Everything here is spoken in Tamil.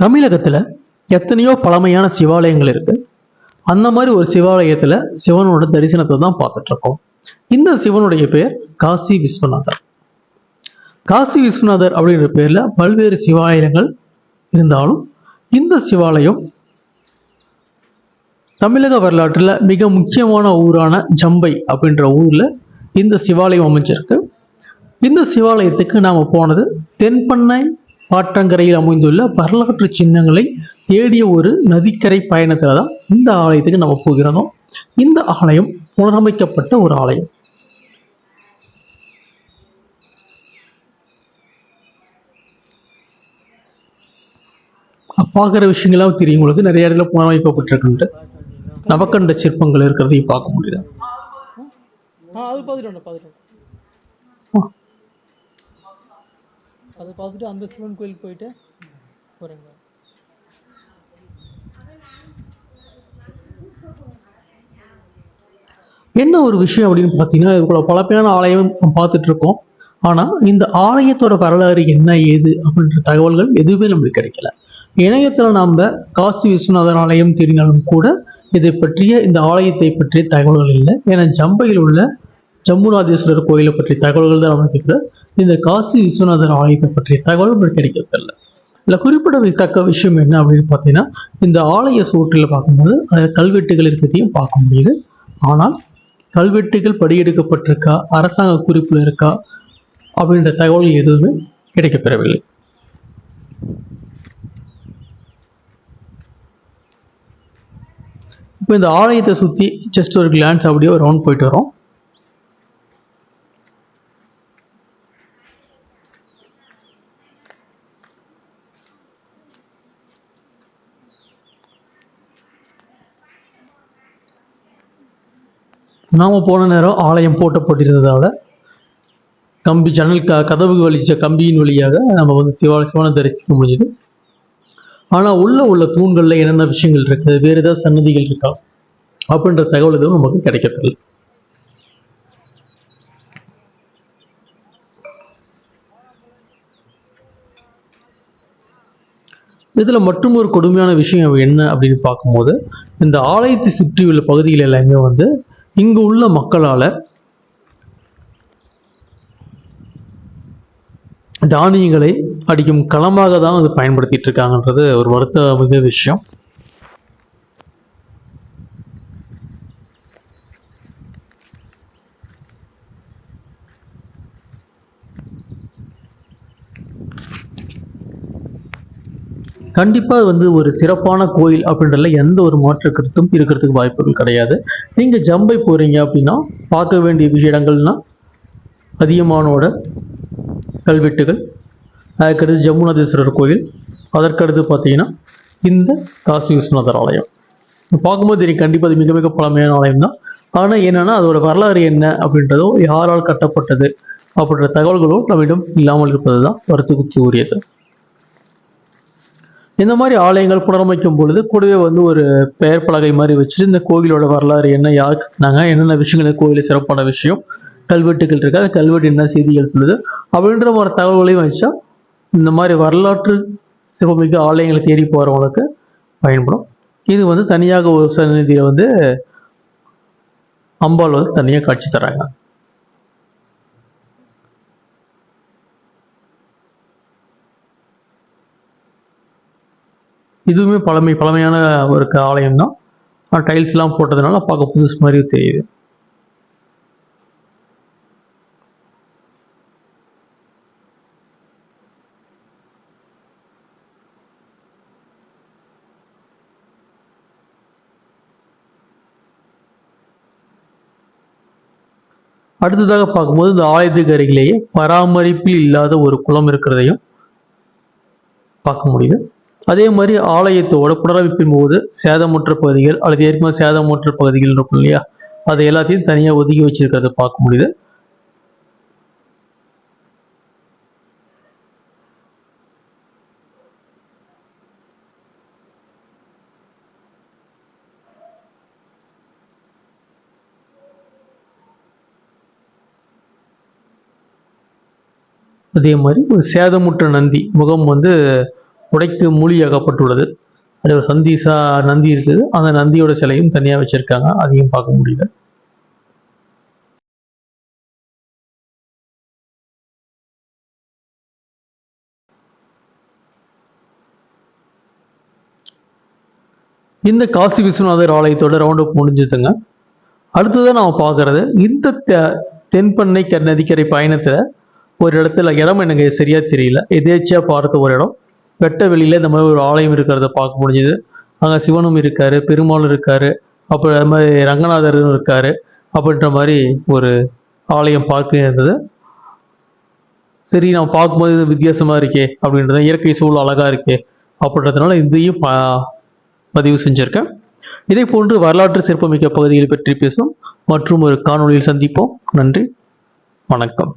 தமிழகத்தில் எத்தனையோ பழமையான சிவாலயங்கள் இருக்கு. அந்த மாதிரி ஒரு சிவாலயத்தில் சிவனோட தரிசனத்தை தான் பார்த்துட்டு இருக்கோம் இந்த சிவனுடைய பேர் காசி விஸ்வநாதர். காசி விஸ்வநாதர் அப்படின்ற பேர்ல பல்வேறு சிவாலயங்கள் இருந்தாலும் இந்த சிவாலயம் தமிழக வரலாற்றில் மிக முக்கியமான ஊரான ஜம்பை அப்படின்ற ஊர்ல இந்த சிவாலயம் அமைஞ்சிருக்கு. இந்த சிவாலயத்துக்கு நாம போனது தென்பண்ணை ஆற்றங்கரையில் அமைந்துள்ள வரலாற்று சின்னங்களை தேடிய ஒரு நதிக்கரை பயணத்தில் தான் இந்த ஆலயத்துக்கு நம்ம போகிறோம். இந்த ஆலயம் புனரமைக்கப்பட்ட ஒரு ஆலயம். பார்க்குற விஷயங்களாம் தெரியும். உங்களுக்கு நிறைய இடத்துல புனரமைக்கப்பட்டிருக்குன்ட்டு. நவக்கண்ட சிற்பங்கள் இருக்கிறதையும் பார்க்க முடியுது. அது அதை பார்த்துட்டு அந்த சிவன் கோயில் போயிட்டு போகிறேங்க என்ன ஒரு விஷயம் அப்படின்னு பார்த்தீங்கன்னா இவ்வளோ பழமையான ஆலயம் பார்த்துட்டு இருக்கோம். ஆனால் இந்த ஆலயத்தோட வரலாறு என்ன ஏது அப்படின்ற தகவல்கள் எதுவுமே நம்மளுக்கு கிடைக்கல. இணையத்தில் நாம் காசி விஸ்வநாதர் ஆலயம் தெரிஞ்சாலும் கூட இதை பற்றிய இந்த ஆலயத்தை பற்றிய தகவல்கள் இல்லை. ஏன்னா ஜம்பையில் உள்ள ஜம்புநாதேஸ்வரர் கோயிலை பற்றிய தகவல்கள் தான் நமக்கு இருக்குது இந்த காசி விஸ்வநாதர் ஆலயத்தை பற்றிய தகவல் நம்மளுக்கு கிடைக்கிறதில்ல இதில் குறிப்பிடத்தக்க விஷயம் என்ன அப்படின்னு பார்த்தீங்கன்னா இந்த ஆலய சுவற்றில் பார்க்கும்போது அதில் கல்வெட்டுகள் இருக்கிறதையும் பார்க்க முடியுது. ஆனால் கல்வெட்டுகள் படியெடுக்கப்பட்டிருக்கா அரசாங்க குறிப்பில் இருக்கா அப்படின்ற தகவல் எதுவுமே கிடைக்கப்பெறவில்லை. இப்போ இந்த ஆலயத்தை சுற்றி ஜஸ்ட் ஒரு கிளான்ஸ் அப்படியே ஒரு ரவுண்ட் போயிட்டு வரோம். நாம் போன நேரம் ஆலயம் போட்டப்பட்டிருந்ததால் கம்பி ஜன்னல் க கதவு வலிச்ச கம்பியின் வழியாக நம்ம வந்து சிவா சிவனை தரிசிக்க முடிஞ்சுது. ஆனால் உள்ள உள்ள தூண்களில் என்னென்ன விஷயங்கள் இருக்குது வேறு ஏதாவது சன்னதிகள் இருக்கா? அப்படின்ற தகவல் எதுவும் நமக்கு கிடைக்கவில்லை இதில் மற்றும் ஒரு கொடுமையான விஷயம் என்ன அப்படின்னு பார்க்கும்போது இந்த ஆலயத்தை சுற்றியுள்ள பகுதிகள் எல்லாமே வந்து இங்கு உள்ள மக்களால் தானியங்களை அடிக்கும் களமாக தான் அது பயன்படுத்திட்டு இருக்காங்கன்றது ஒரு வருத்த மிக விஷயம். கண்டிப்பாக வந்து ஒரு சிறப்பான கோயில் அப்படின்றதுல எந்த ஒரு மாற்று கருத்தும் இருக்கிறதுக்கு வாய்ப்புகள் கிடையாது. நீங்கள் ஜம்பை போகிறீங்க அப்படின்னா பார்க்க வேண்டிய விஷய இடங்கள்னா அதிகமானோட கல்வெட்டுகள் அதுக்கடுத்து ஜம்முநாதேஸ்வரர் கோயில் அதற்கடுத்து பார்த்தீங்கன்னா இந்த காசி விஸ்வநாதர் ஆலயம் பார்க்கும்போது தெரியும் கண்டிப்பாக அது மிக மிக பழமையான ஆலயம் தான் ஆனால் என்னென்னா அதோட வரலாறு என்ன அப்படின்றதோ யாரால் கட்டப்பட்டது அப்படின்ற தகவல்களோ நம்மிடம் இல்லாமல் இருப்பது தான் வருத்தக்குச்சி உரியது இந்த மாதிரி ஆலயங்கள் புனரமைக்கும் பொழுது கூடவே வந்து ஒரு பெயர் பலகை மாதிரி வச்சுட்டு இந்த கோவிலோட வரலாறு என்ன யாருக்கு கட்டினாங்க என்னென்ன விஷயங்கள் இந்த கோயிலில் சிறப்பான விஷயம் கல்வெட்டுகள் இருக்கு. அந்த கல்வெட்டு என்ன செய்திகள் சொல்லுது. அப்படின்ற ஒரு தகவல்களையும் வச்சா இந்த மாதிரி வரலாற்று சிவமிகு ஆலயங்களை தேடி போகிறவங்களுக்கு பயன்படும். இது வந்து தனியாக ஒரு சந்நிதியை வந்து அம்பாள் வந்து தனியாக காட்சி தராங்க இதுவுமே பழமை பழமையான ஒரு ஆலயம் தான் டைல்ஸ்லாம் போட்டதுனால பார்க்க புதுசு மாதிரி தெரியுது. அடுத்ததாக பார்க்கும்போது இந்த ஆலயத்துக்கு அருகிலேயே பராமரிப்பில் இல்லாத ஒரு குளம் இருக்கிறதையும் பார்க்க முடியுது. அதே மாதிரி ஆலயத்தோட புனரமைப்பின் போது சேதமுற்ற பகுதிகள் அல்லது ஏற்கனவே சேதமுற்ற பகுதிகள் இருக்கும் இல்லையா? அதை எல்லாத்தையும் தனியாக ஒதுக்கி வச்சிருக்கிறத பார்க்க முடியுது. அதே மாதிரி ஒரு சேதமுற்ற நந்தி முகம் வந்து உடைக்கு மூலியாகப்பட்டுள்ளது அது ஒரு சந்தீசா நந்தி இருக்குது. அந்த நந்தியோட சிலையும் தனியாக வச்சிருக்காங்க. அதையும் பார்க்க முடியல. இந்த காசி விஸ்வநாதர் ஆலயத்தோட ரவுண்ட் அப் முடிஞ்சதுங்க. அடுத்ததான் நாம பார்க்கறது இந்த தெ- தென்பண்ணை க- நதிக்கரை பயணத்துல ஒரு இடத்துல இடம் எனக்கு சரியா தெரியல. எதேச்சியா பார்த்த ஒரு இடம். வெட்ட வெளியில இந்த மாதிரி ஒரு ஆலயம் இருக்கிறத பார்க்க முடிஞ்சது. அங்கே சிவனும் இருக்கார் பெருமாளும் இருக்கார் அப்புறம் அது மாதிரி ரங்கநாதரும் இருக்கார் அப்படின்ற மாதிரி ஒரு ஆலயம் பார்க்க இருந்தது. சரி நான் பார்க்கும்போது இது வித்தியாசமாக இருக்கே அப்படின்றத இயற்கை சூழல் அழகாக இருக்கே அப்படின்றதுனால இதையும் பதிவு செஞ்சுருக்கேன். இதே போன்று வரலாற்று சிறப்புமிக்க பகுதிகள் பற்றி பேசும் மற்றும் ஒரு காணொலியில் சந்திப்போம். நன்றி வணக்கம்.